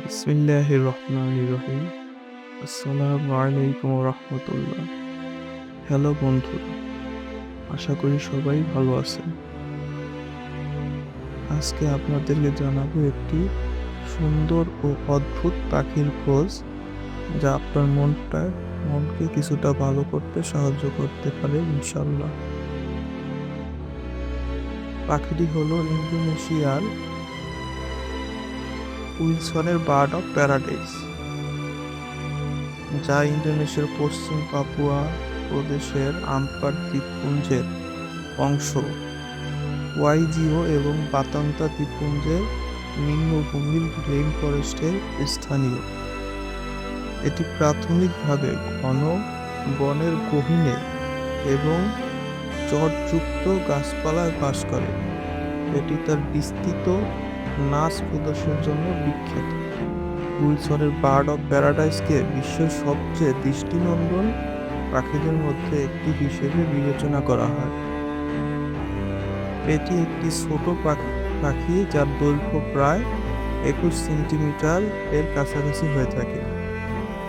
বিসমিল্লাহ রহমান রহিম আসসালামু আলাইকুম রহমতুল্লাহ। হ্যালো বন্ধুরা, আশা করি সবাই ভালো আছেন। আজকে আপনাদেরকে জানাব একটি সুন্দর ও অদ্ভুত পাখির খোঁজ, যা আপনার মনটা, মনকে কিছুটা ভালো করতে সাহায্য করতে পারে ইনশাল্লাহ পাখিটি হলো ইন্দোনেশিয়ার উইলসনের বার্ড অফ প্যারাডাইস, যা ইন্দোনেশিয়ার পশ্চিম পাপুয়া প্রদেশের আম্পার দ্বীপপুঞ্জের অংশ। ওয়াইজিও এবং বাতান্তা দ্বীপপুঞ্জের নিম্নভূমির রেইন ফরেস্টের স্থানীয়। এটি প্রাথমিকভাবে ঘন বনের গহীনে এবং চটযুক্ত গাছপালায় বাস করে। এটি তার বিস্তৃত নাচ প্রদর্শনের জন্য বিখ্যাত। উইলসনের বার্ড অফ প্যারাডাইসকে বিশ্বের সবচেয়ে দৃষ্টিনন্দন পাখিদের মধ্যে একটি হিসেবে বিবেচনা করা হয়। এটি একটি ছোট পাখি যার দৈর্ঘ্য প্রায় একুশ সেন্টিমিটার এর কাছাকাছি হয়ে থাকে।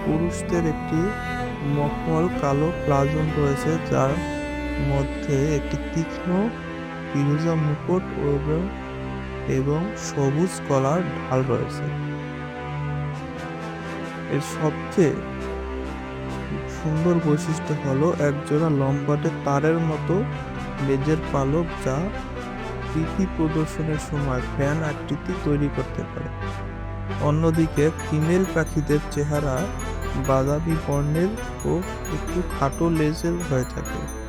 পুরুষদের একটি মখমল কালো প্লাজন রয়েছে যার মধ্যে একটি তীক্ষ্ণ ফিরোজা মুকুট এবং এবং সবুজ কলার ঢাল রয়েছে। এর সবচেয়ে সুন্দর বৈশিষ্ট্য হলো একজোড়া লম্বাটে তারের মতো লেজের পালক যা প্রীতি প্রদর্শনের সময় ফ্যান আকৃতি তৈরি করতে পারে। অন্যদিকে ফিমেল পাখিদের চেহারা বাদামি বর্ণের ও একটু খাটো লেজের হয়ে থাকে।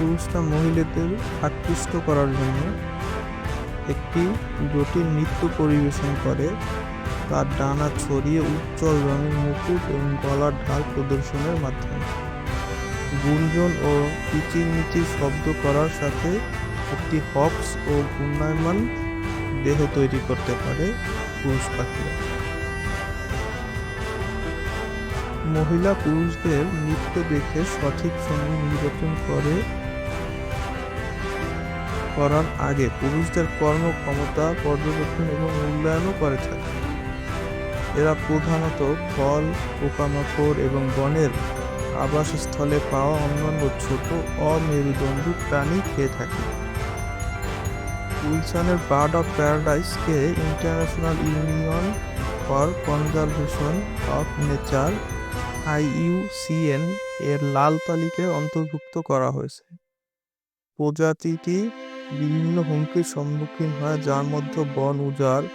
পুরুষরা মহিলাদের আকৃষ্ট করার জন্য একটি জটিল নৃত্য পরিবেশন করে। তার ডানা ছড়িয়ে উজ্জ্বল রঙের মুকুট এবং গলার ঢাল প্রদর্শনের মাধ্যমে। গুঞ্জন ও কিচিরমিচির শব্দ করার সাথে একটি হপস ও ঘূর্ণায়মান দেহ তৈরি করতে পারে পুরুষ পাখিরা। মহিলা পুরুষদের নৃত্য দেখে সঠিক সঙ্গী নির্বাচন করে করার আগে পুরুষদের কর্মক্ষমতা পর্যবেক্ষণ এবং মূল্যায়নও করে থাকে। এরা প্রধানত ফল, পোকামাকড় এবং বনের আবাসস্থলে পাওয়া অন্যান্য ছোট অমেরুদণ্ডী প্রাণী খেয়ে থাকে। উইলসনের bird of প্যারাডাইসকে international union for conservation of nature, IUCN, এর লাল তালিকায় অন্তর্ভুক্ত করা হয়েছে। প্রজাতিটি বিভিন্ন হুমকির সম্মুখীন হয়, যার মধ্যে বন উজাড়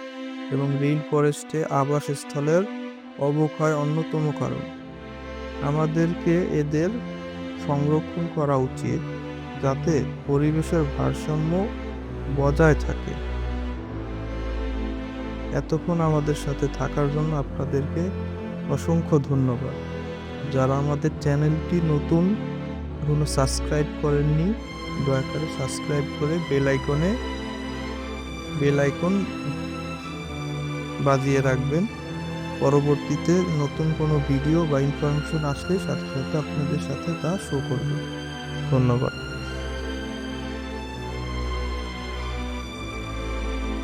এবং রেইন ফরেস্টে আবাসস্থলের অবক্ষয় অন্যতম কারণ। আমাদেরকে এদের সংরক্ষণ করা উচিত যাতে পরিবেশের ভারসাম্য বজায় থাকে। এতক্ষণ আমাদের সাথে থাকার জন্য আপনাদেরকে অসংখ্য ধন্যবাদ। যারা আমাদের চ্যানেলটি নতুন, এখনও সাবস্ক্রাইব করেননি দয়া করে সাবস্ক্রাইব করে বেল আইকনে বেল আইকন বাজিয়ে রাখবেন। পরবর্তীতে নতুন কোনো ভিডিও বা ইনফরমেশন আসলে সাথে সাথে আপনাদের সাথে তা শো করবে। ধন্যবাদ।